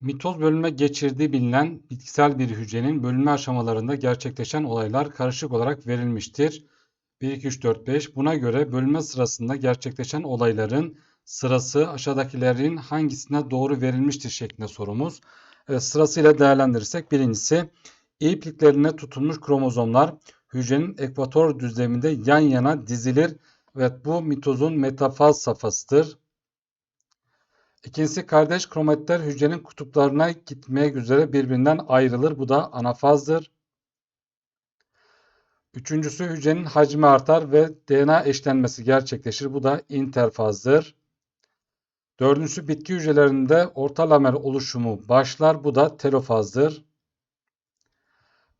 Mitoz bölünme geçirdiği bilinen bitkisel bir hücrenin bölünme aşamalarında gerçekleşen olaylar karışık olarak verilmiştir. 1, 2, 3, 4, 5. Buna göre bölünme sırasında gerçekleşen olayların sırası aşağıdakilerin hangisine doğru verilmiştir şeklinde sorumuz. Sırasıyla değerlendirirsek birincisi ipliklerine tutulmuş kromozomlar hücrenin ekvator düzleminde yan yana dizilir. Evet bu mitozun metafaz safhasıdır. İkincisi kardeş kromatitler hücrenin kutuplarına gitmeye üzere birbirinden ayrılır. Bu da anafazdır. Üçüncüsü hücrenin hacmi artar ve DNA eşlenmesi gerçekleşir. Bu da interfazdır. Dördüncüsü bitki hücrelerinde orta lamer oluşumu başlar. Bu da telofazdır.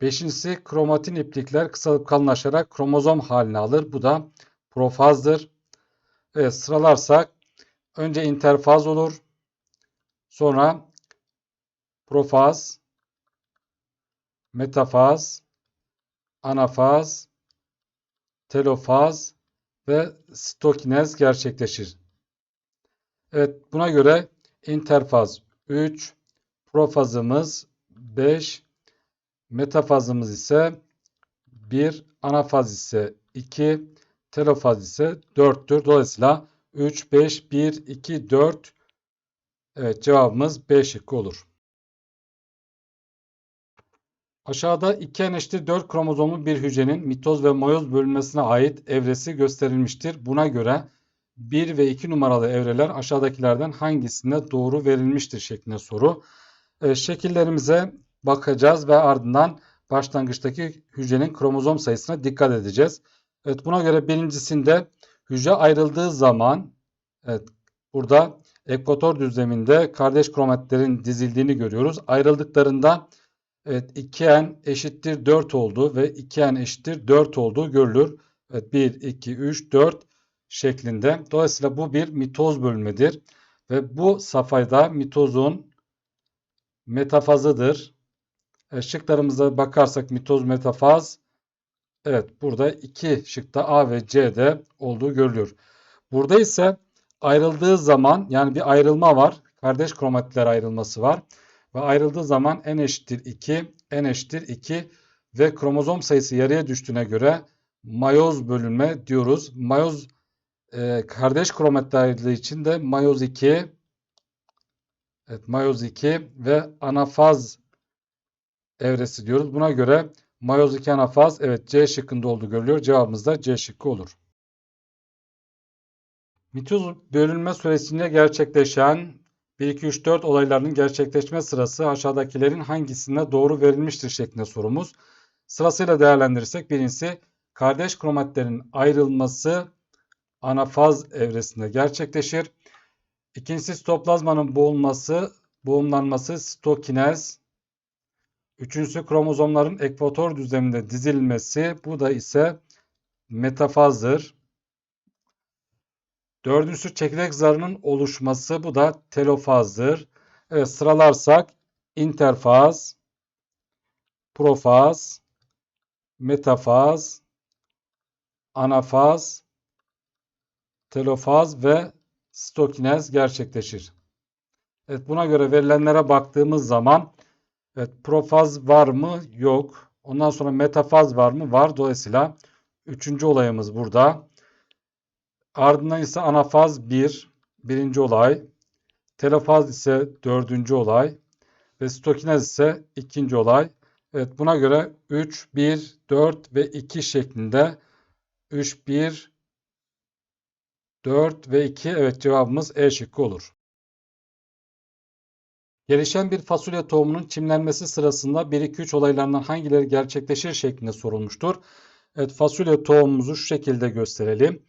Beşincisi kromatin iplikler kısalıp kalınlaşarak kromozom haline alır. Bu da profazdır. Evet sıralarsak önce interfaz olur. Sonra profaz, metafaz, anafaz, telofaz ve sitokinez gerçekleşir. Evet buna göre interfaz 3, profazımız 5, metafazımız ise 1, anafaz ise 2, telofaz ise 4'tür. Dolayısıyla 3, 5, 1, 2, 4 Evet cevabımız B şıkkı olur. Aşağıda 2 n eşittir 4 kromozomlu bir hücrenin mitoz ve mayoz bölünmesine ait evresi gösterilmiştir. Buna göre 1 ve 2 numaralı evreler aşağıdakilerden hangisinde doğru verilmiştir şeklinde soru. E, şekillerimize bakacağız ve ardından başlangıçtaki hücrenin kromozom sayısına dikkat edeceğiz. Evet buna göre birincisinde hücre ayrıldığı zaman evet burada ekvator düzleminde kardeş kromatitlerin dizildiğini görüyoruz. Ayrıldıklarında evet 2n eşittir 4 oldu ve 2n eşittir 4 olduğu görülür. Evet 1, 2, 3, 4 şeklinde. Dolayısıyla bu bir mitoz bölünmedir. Ve bu safhada mitozun metafazıdır. E, şıklarımıza bakarsak mitoz metafaz evet burada iki şıkta A ve C'de olduğu görülüyor. Burada ise ayrıldığı zaman yani bir ayrılma var. Kardeş kromatitler ayrılması var. Ve ayrıldığı zaman n eşittir 2, n eşittir 2 ve kromozom sayısı yarıya düştüğüne göre mayoz bölünme diyoruz. Mayoz e, kardeş kromatitler ayrıldığı için de mayoz 2 evet, mayoz 2 ve anafaz evresi diyoruz. Buna göre mayoz 2 anafaz evet C şıkkında olduğu görülüyor. Cevabımız da C şıkkı olur. Mitoz bölünme süresinde gerçekleşen 1, 2, 3, 4 olaylarının gerçekleşme sırası aşağıdakilerin hangisine doğru verilmiştir şeklinde sorumuz. Sırasıyla değerlendirirsek birincisi kardeş kromatitlerin ayrılması anafaz evresinde gerçekleşir. İkincisi sitoplazmanın boğulması, boğumlanması sitokinez. Üçüncüsü kromozomların ekvator düzleminde dizilmesi. Bu da ise metafazdır. Dördüncüsü çekirdek zarının oluşması. Bu da telofazdır. Evet sıralarsak interfaz, profaz, metafaz, anafaz, telofaz ve stokinez gerçekleşir. Evet buna göre verilenlere baktığımız zaman evet profaz var mı? Yok. Ondan sonra metafaz var mı? Var. Dolayısıyla üçüncü olayımız burada. Ardından ise anafaz 1, birinci olay. Telofaz ise dördüncü olay. Ve stokinez ise ikinci olay. Evet buna göre 3, 1, 4 ve 2 şeklinde 3, 1, 4 ve 2 evet cevabımız E şıkkı olur. Gelişen bir fasulye tohumunun çimlenmesi sırasında 1-2-3 olaylarından hangileri gerçekleşir şeklinde sorulmuştur. Evet fasulye tohumumuzu şu şekilde gösterelim.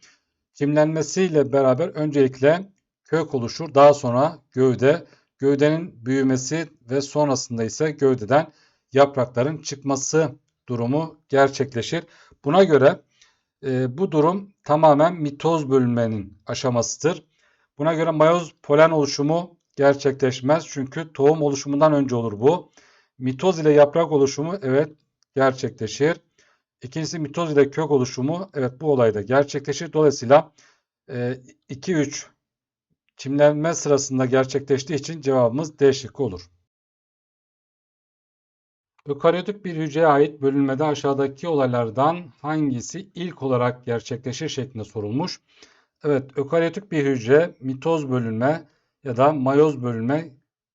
Çimlenmesiyle beraber öncelikle kök oluşur. Daha sonra gövde, gövdenin büyümesi ve sonrasında ise gövdeden yaprakların çıkması durumu gerçekleşir. Buna göre e, bu durum tamamen mitoz bölünmenin aşamasıdır. Buna göre mayoz polen oluşumu gerçekleşmez. Çünkü tohum oluşumundan önce olur bu. Mitoz ile yaprak oluşumu evet gerçekleşir. İkincisi mitoz ile kök oluşumu evet bu olayda gerçekleşir. Dolayısıyla 2-3 e, çimlenme sırasında gerçekleştiği için cevabımız D şıkkı olur. Ökaryotik bir hücreye ait bölünmede aşağıdaki olaylardan hangisi ilk olarak gerçekleşir şeklinde sorulmuş. Evet, ökaryotik bir hücre mitoz bölünme ya da mayoz bölünme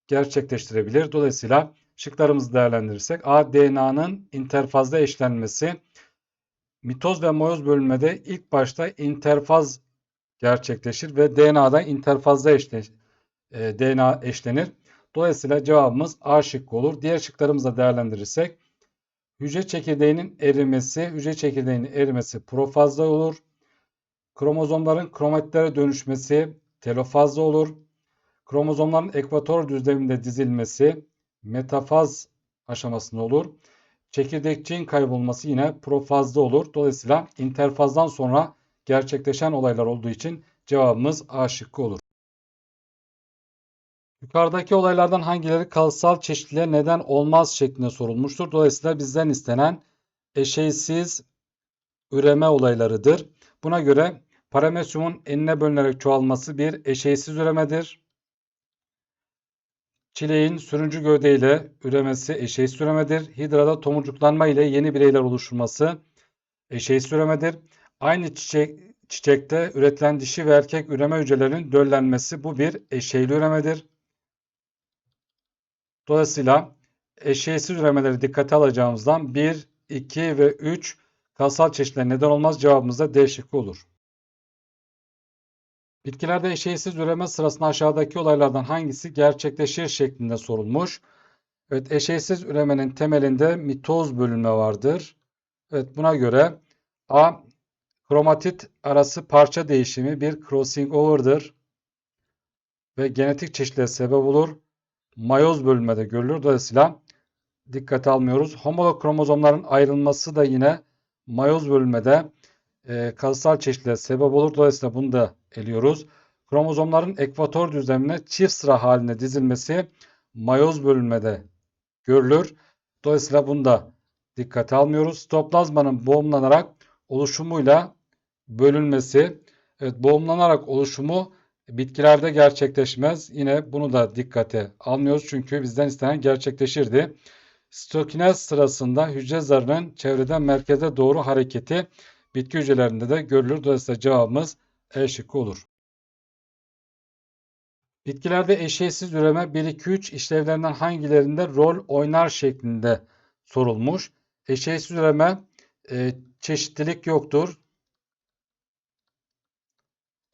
gerçekleştirebilir. Dolayısıyla şıklarımızı değerlendirirsek A. DNA'nın interfazda eşlenmesi. Mitoz ve mayoz bölünmede ilk başta interfaz gerçekleşir ve DNA'da interfazda eşle, e, DNA eşlenir. Dolayısıyla cevabımız A şıkkı olur. Diğer şıklarımızı değerlendirirsek hücre çekirdeğinin erimesi, hücre çekirdeğinin erimesi profazda olur. Kromozomların kromatitlere dönüşmesi telofazda olur. Kromozomların ekvator düzleminde dizilmesi metafaz aşamasında olur. Çekirdekçiğin kaybolması yine profazda olur. Dolayısıyla interfazdan sonra gerçekleşen olaylar olduğu için cevabımız A şıkkı olur. Yukarıdaki olaylardan hangileri kalıtsal çeşitliliğe neden olmaz şeklinde sorulmuştur. Dolayısıyla bizden istenen eşeysiz üreme olaylarıdır. Buna göre paramesyumun enine bölünerek çoğalması bir eşeysiz üremedir. Çileğin sürüncü gövdeyle üremesi eşeğsiz üremedir. Hidrada tomurcuklanma ile yeni bireyler oluşturması eşeğsiz üremedir. Aynı çiçek, çiçekte üretilen dişi ve erkek üreme hücrelerinin döllenmesi bu bir eşeyli üremedir. Dolayısıyla eşeğsiz üremeleri dikkate alacağımızdan 1, 2 ve 3 kalsal çeşitler neden olmaz cevabımız da D şıkkı olur. Bitkilerde eşeğsiz üreme sırasında aşağıdaki olaylardan hangisi gerçekleşir şeklinde sorulmuş. Evet eşeğsiz üremenin temelinde mitoz bölünme vardır. Evet buna göre A kromatit arası parça değişimi bir crossing over'dır ve genetik çeşitliliğe sebep olur. Mayoz bölünmede görülür. Dolayısıyla dikkate almıyoruz. Homolog kromozomların ayrılması da yine mayoz bölünmede e, kalıtsal çeşitliliğe sebep olur. Dolayısıyla bunu da eliyoruz. Kromozomların ekvator düzlemine çift sıra halinde dizilmesi mayoz bölünmede görülür. Dolayısıyla bunu da dikkate almıyoruz. Stoplazmanın boğumlanarak oluşumuyla bölünmesi, evet boğumlanarak oluşumu bitkilerde gerçekleşmez. Yine bunu da dikkate almıyoruz çünkü bizden istenen gerçekleşirdi. Stokinez sırasında hücre zarının çevreden merkeze doğru hareketi bitki hücrelerinde de görülür. Dolayısıyla cevabımız E şıkkı olur. Bitkilerde eşeğsiz üreme 1-2-3 işlevlerinden hangilerinde rol oynar şeklinde sorulmuş. Eşeğsiz üreme e, çeşitlilik yoktur.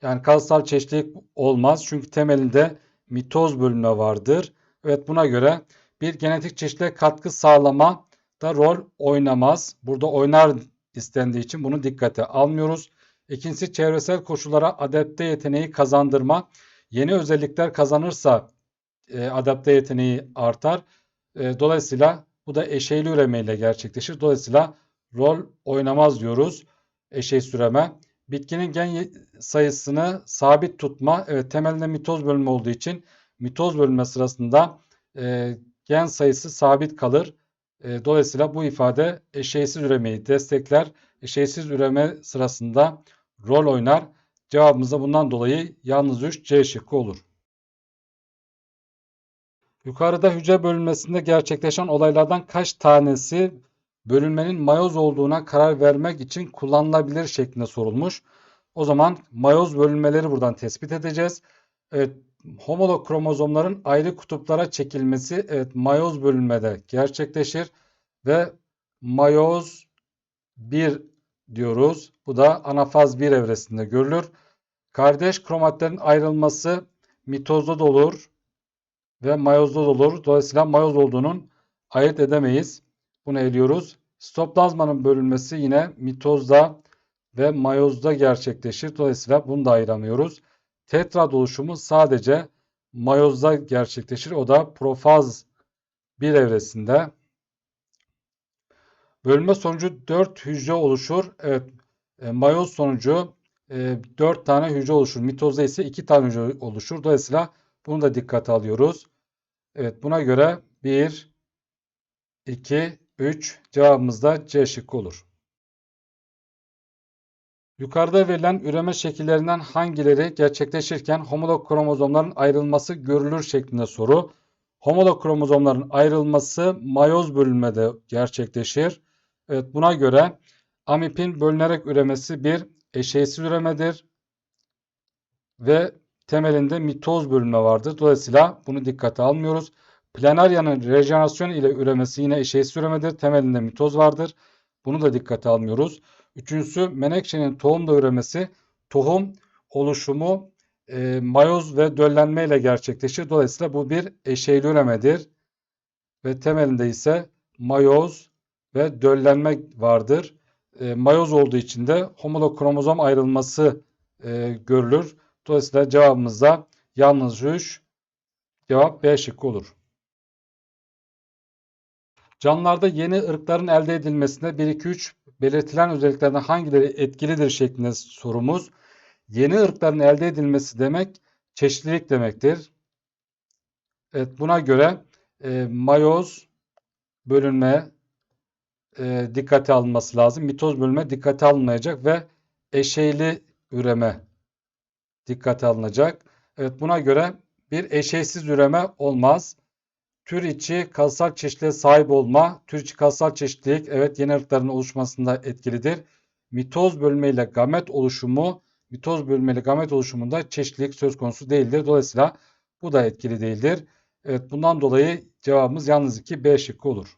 Yani kalıtsal çeşitlilik olmaz. Çünkü temelinde mitoz bölümü vardır. Evet buna göre bir genetik çeşitliliğe katkı sağlama da rol oynamaz. Burada oynar istendiği için bunu dikkate almıyoruz. İkincisi çevresel koşullara adapte yeteneği kazandırma. Yeni özellikler kazanırsa e, adapte yeteneği artar. E, dolayısıyla bu da eşeyli üreme ile gerçekleşir. Dolayısıyla rol oynamaz diyoruz. Eşey süreme. Bitkinin gen sayısını sabit tutma. Evet temelinde mitoz bölünme olduğu için mitoz bölünme sırasında e, gen sayısı sabit kalır. E, dolayısıyla bu ifade eşeysiz üremeyi destekler. Eşeysiz üreme sırasında rol oynar. Cevabımız da bundan dolayı yalnız 3 C şıkkı olur. Yukarıda hücre bölünmesinde gerçekleşen olaylardan kaç tanesi bölünmenin mayoz olduğuna karar vermek için kullanılabilir şeklinde sorulmuş. O zaman mayoz bölünmeleri buradan tespit edeceğiz. Evet, homolog kromozomların ayrı kutuplara çekilmesi evet mayoz bölünmede gerçekleşir ve mayoz 1 diyoruz. Bu da anafaz 1 evresinde görülür. Kardeş kromatlerin ayrılması mitozda da olur ve mayozda da olur. Dolayısıyla mayoz olduğunun ayırt edemeyiz. Bunu eliyoruz. Stoplazmanın bölünmesi yine mitozda ve mayozda gerçekleşir. Dolayısıyla bunu da ayıramıyoruz. Tetrad oluşumu sadece mayozda gerçekleşir. O da profaz bir evresinde. Bölünme sonucu 4 hücre oluşur. Evet, e, mayoz sonucu e, 4 tane hücre oluşur. Mitozda ise 2 tane hücre oluşur. Dolayısıyla bunu da dikkate alıyoruz. Evet, buna göre 1, 2, 3 cevabımız da C şıkkı olur. Yukarıda verilen üreme şekillerinden hangileri gerçekleşirken homolog kromozomların ayrılması görülür şeklinde soru. Homolog kromozomların ayrılması mayoz bölünmede gerçekleşir. Evet buna göre amipin bölünerek üremesi bir eşeğsiz üremedir ve temelinde mitoz bölünme vardır. Dolayısıyla bunu dikkate almıyoruz. Planaryanın rejenerasyon ile üremesi yine eşeğsiz üremedir. Temelinde mitoz vardır. Bunu da dikkate almıyoruz. Üçüncüsü menekşenin tohumda üremesi tohum oluşumu e, mayoz ve döllenme ile gerçekleşir. Dolayısıyla bu bir eşeyli üremedir. Ve temelinde ise mayoz ve döllenme vardır. E, mayoz olduğu için de homolog kromozom ayrılması e, görülür. Dolayısıyla cevabımız da yalnız 3 cevap B şıkkı olur. Canlılarda yeni ırkların elde edilmesinde 1 2 3 belirtilen özelliklerden hangileri etkilidir şeklinde sorumuz. Yeni ırkların elde edilmesi demek çeşitlilik demektir. Evet buna göre e, mayoz bölünme e, dikkate alınması lazım. Mitoz bölünme dikkate alınmayacak ve eşeyli üreme dikkate alınacak. Evet buna göre bir eşeysiz üreme olmaz. Tür içi kalsal çeşitliliğe sahip olma, tür içi kalsal çeşitlilik evet yeni ırkların oluşmasında etkilidir. Mitoz bölme ile gamet oluşumu, mitoz bölme ile gamet oluşumunda çeşitlilik söz konusu değildir. Dolayısıyla bu da etkili değildir. Evet bundan dolayı cevabımız yalnız 2 B şıkkı olur.